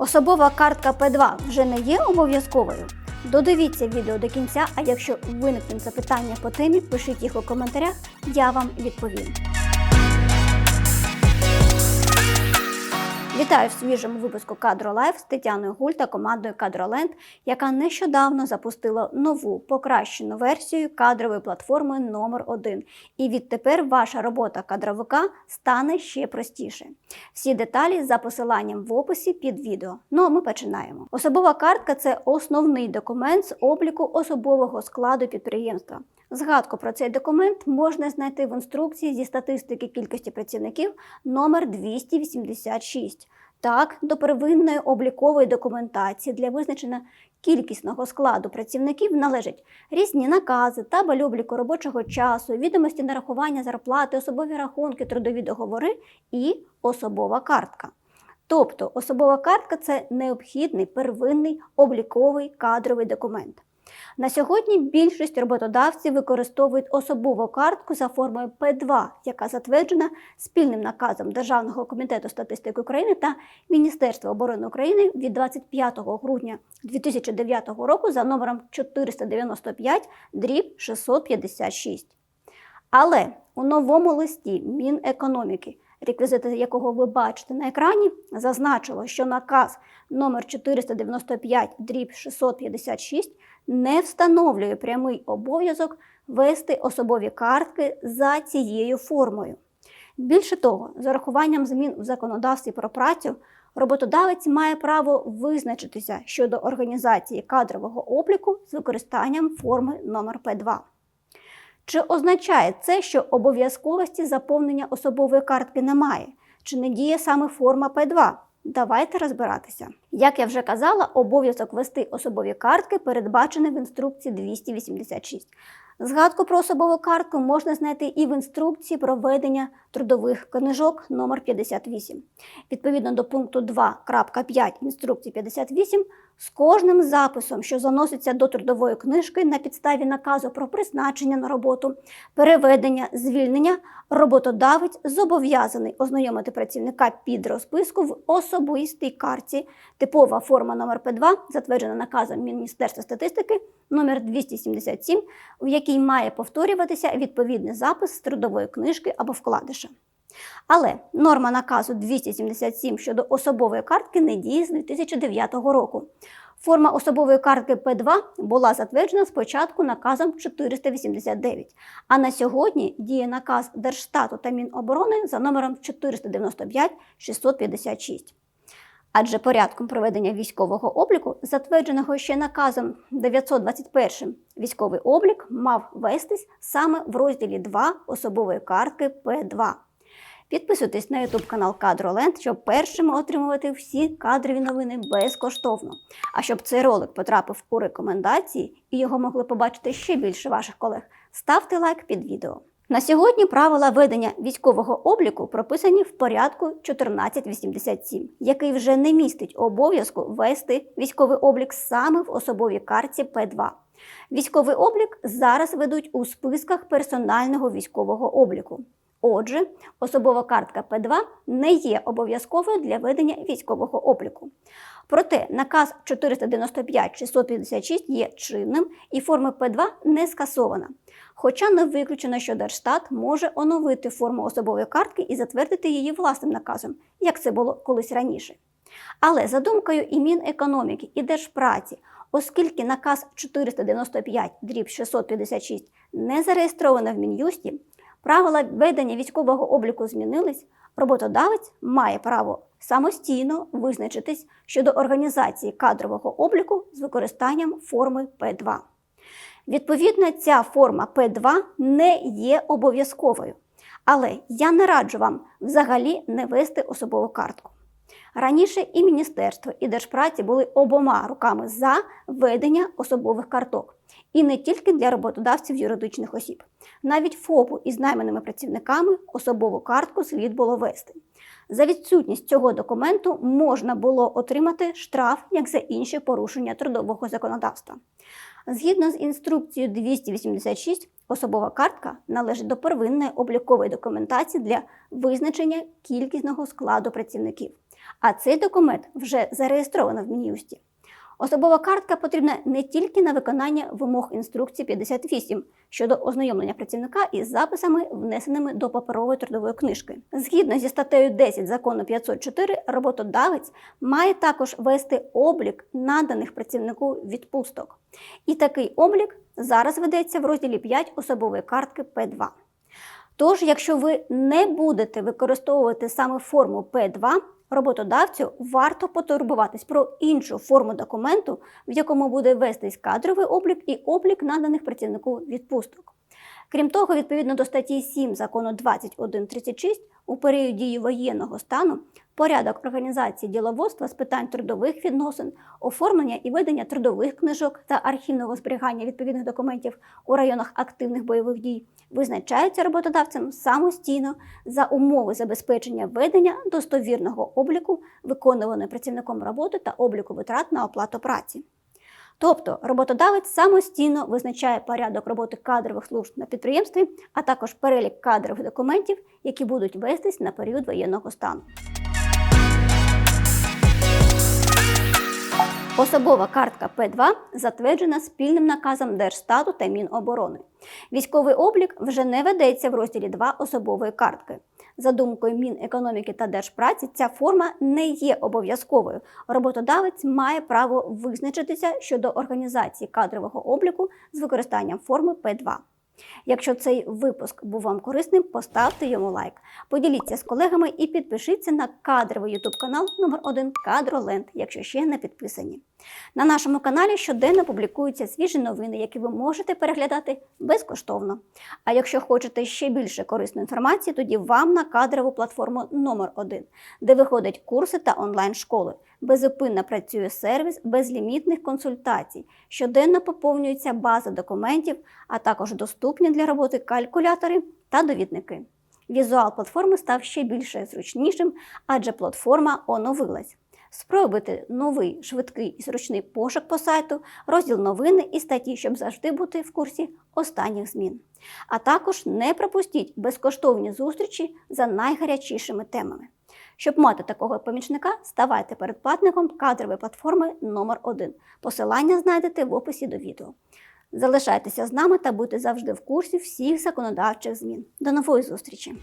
Особова картка П2 вже не є обов'язковою. Додивіться відео до кінця, а якщо виникнуть запитання по темі, пишіть їх у коментарях, я вам відповім. Вітаю в свіжому випуску Кадро Лайф з Тетяною Гуль та командою Кадроленд, яка нещодавно запустила нову покращену версію кадрової платформи номер 1 І відтепер ваша робота кадровика стане ще простіше. Всі деталі за посиланням в описі під відео. Ну а ми починаємо. Особова картка це основний документ з обліку особового складу підприємства. Згадку про цей документ можна знайти в інструкції зі статистики кількості працівників номер 286. Так, до первинної облікової документації для визначення кількісного складу працівників належать різні накази, табель обліку робочого часу, відомості нарахування зарплати, особові рахунки, трудові договори і особова картка. Тобто особова картка це необхідний первинний обліковий кадровий документ. На сьогодні більшість роботодавців використовують особову картку за формою П2, яка затверджена спільним наказом Державного комітету статистики України та Міністерства оборони України від 25 грудня 2009 року за номером 495 дріб 656. Але у новому листі Мінекономіки, реквізити якого ви бачите на екрані, зазначило, що наказ номер 495 дріб 656 не встановлює прямий обов'язок вести особові картки за цією формою. Більше того, з урахуванням змін в законодавстві про працю, роботодавець має право визначитися щодо організації кадрового обліку з використанням форми номер П2. Чи означає це, що обов'язковості заповнення особової картки немає? Чи не діє саме форма П2? Давайте розбиратися. Як я вже казала, обов'язок вести особові картки передбачений в інструкції 286. Згадку про особову картку можна знайти і в інструкції про ведення трудових книжок номер 58. Відповідно до пункту 2.5 інструкції 58, з кожним записом, що заноситься до трудової книжки на підставі наказу про призначення на роботу, переведення, звільнення, роботодавець зобов'язаний ознайомити працівника під розписку в особистій карті. Типова форма номер П2, затверджена наказом Міністерства статистики номер 277, в якій має повторюватися відповідний запис з трудової книжки або вкладиша. Але норма наказу 277 щодо особової картки не діє з 2009 року. Форма особової картки П2 була затверджена спочатку наказом 489, а на сьогодні діє наказ Держстату та Міноборони за номером 495-656. Адже порядком проведення військового обліку, затвердженого ще наказом 921 військовий облік мав вестись саме в розділі 2 особової картки П2. Підписуйтесь на YouTube канал Кадроленд, щоб першими отримувати всі кадрові новини безкоштовно. А щоб цей ролик потрапив у рекомендації і його могли побачити ще більше ваших колег, ставте лайк під відео. На сьогодні правила ведення військового обліку прописані в порядку 1487, який вже не містить обов'язку вести військовий облік саме в особовій картці П2. Військовий облік зараз ведуть у списках персонального військового обліку. Отже, особова картка П2 не є обов'язковою для ведення військового обліку. Проте наказ 495-656 є чинним і форма П2 не скасована. Хоча не виключено, що Держстат може оновити форму особової картки і затвердити її власним наказом, як це було колись раніше. Але за думкою і Мінекономіки, і Держпраці, оскільки наказ 495 дріб 656 не зареєстровано в Мін'юсті, правила ведення військового обліку змінились, роботодавець має право самостійно визначитись щодо організації кадрового обліку з використанням форми П2. Відповідно, ця форма П2 не є обов'язковою, але я не раджу вам взагалі не вести особову картку. Раніше і міністерство, і держпраці були обома руками за ведення особових карток, і не тільки для роботодавців юридичних осіб. Навіть ФОПу із найманими працівниками особову картку слід було вести. За відсутність цього документу можна було отримати штраф як за інші порушення трудового законодавства. Згідно з інструкцією 286, особова картка належить до первинної облікової документації для визначення кількісного складу працівників. А цей документ вже зареєстровано в Мін'юсті. Особова картка потрібна не тільки на виконання вимог інструкції 58 щодо ознайомлення працівника із записами, внесеними до паперової трудової книжки. Згідно зі статтею 10 закону 504, роботодавець має також вести облік наданих працівнику відпусток. І такий облік зараз ведеться в розділі 5 особової картки П2. Тож, якщо ви не будете використовувати саме форму П2, роботодавцю варто потурбуватись про іншу форму документу, в якому буде вестись кадровий облік і облік наданих працівнику відпусток. Крім того, відповідно до статті 7 закону 2136, у період дії воєнного стану порядок організації діловодства з питань трудових відносин, оформлення і ведення трудових книжок та архівного зберігання відповідних документів у районах активних бойових дій визначаються роботодавцем самостійно за умови забезпечення ведення достовірного обліку виконуваної працівником роботи та обліку витрат на оплату праці. Тобто роботодавець самостійно визначає порядок роботи кадрових служб на підприємстві, а також перелік кадрових документів, які будуть вестись на період воєнного стану. Особова картка П2 затверджена спільним наказом Держстату та Міноборони. Військовий облік вже не ведеться в розділі 2 особової картки. За думкою Мінекономіки та Держпраці, ця форма не є обов'язковою. Роботодавець має право визначитися щодо організації кадрового обліку з використанням форми П2. Якщо цей випуск був вам корисним, поставте йому лайк. Поділіться з колегами і підпишіться на кадровий ютуб канал номер 1 Кадроленд, якщо ще не підписані. На нашому каналі щоденно публікуються свіжі новини, які ви можете переглядати безкоштовно. А якщо хочете ще більше корисної інформації, тоді вам на кадрову платформу номер 1 де виходять курси та онлайн-школи. Безупинно працює сервіс безлімітних консультацій. Щоденно поповнюється база документів, а також доступні для роботи калькулятори та довідники. Візуал платформи став ще більше зручнішим, адже платформа оновилась. Спробуйте новий швидкий і зручний пошук по сайту, розділ новини і статті, щоб завжди бути в курсі останніх змін. А також не пропустіть безкоштовні зустрічі за найгарячішими темами. Щоб мати такого помічника, ставайте перед платником кадрової платформи номер 1 Посилання знайдете в описі до відео. Залишайтеся з нами та будьте завжди в курсі всіх законодавчих змін. До нової зустрічі!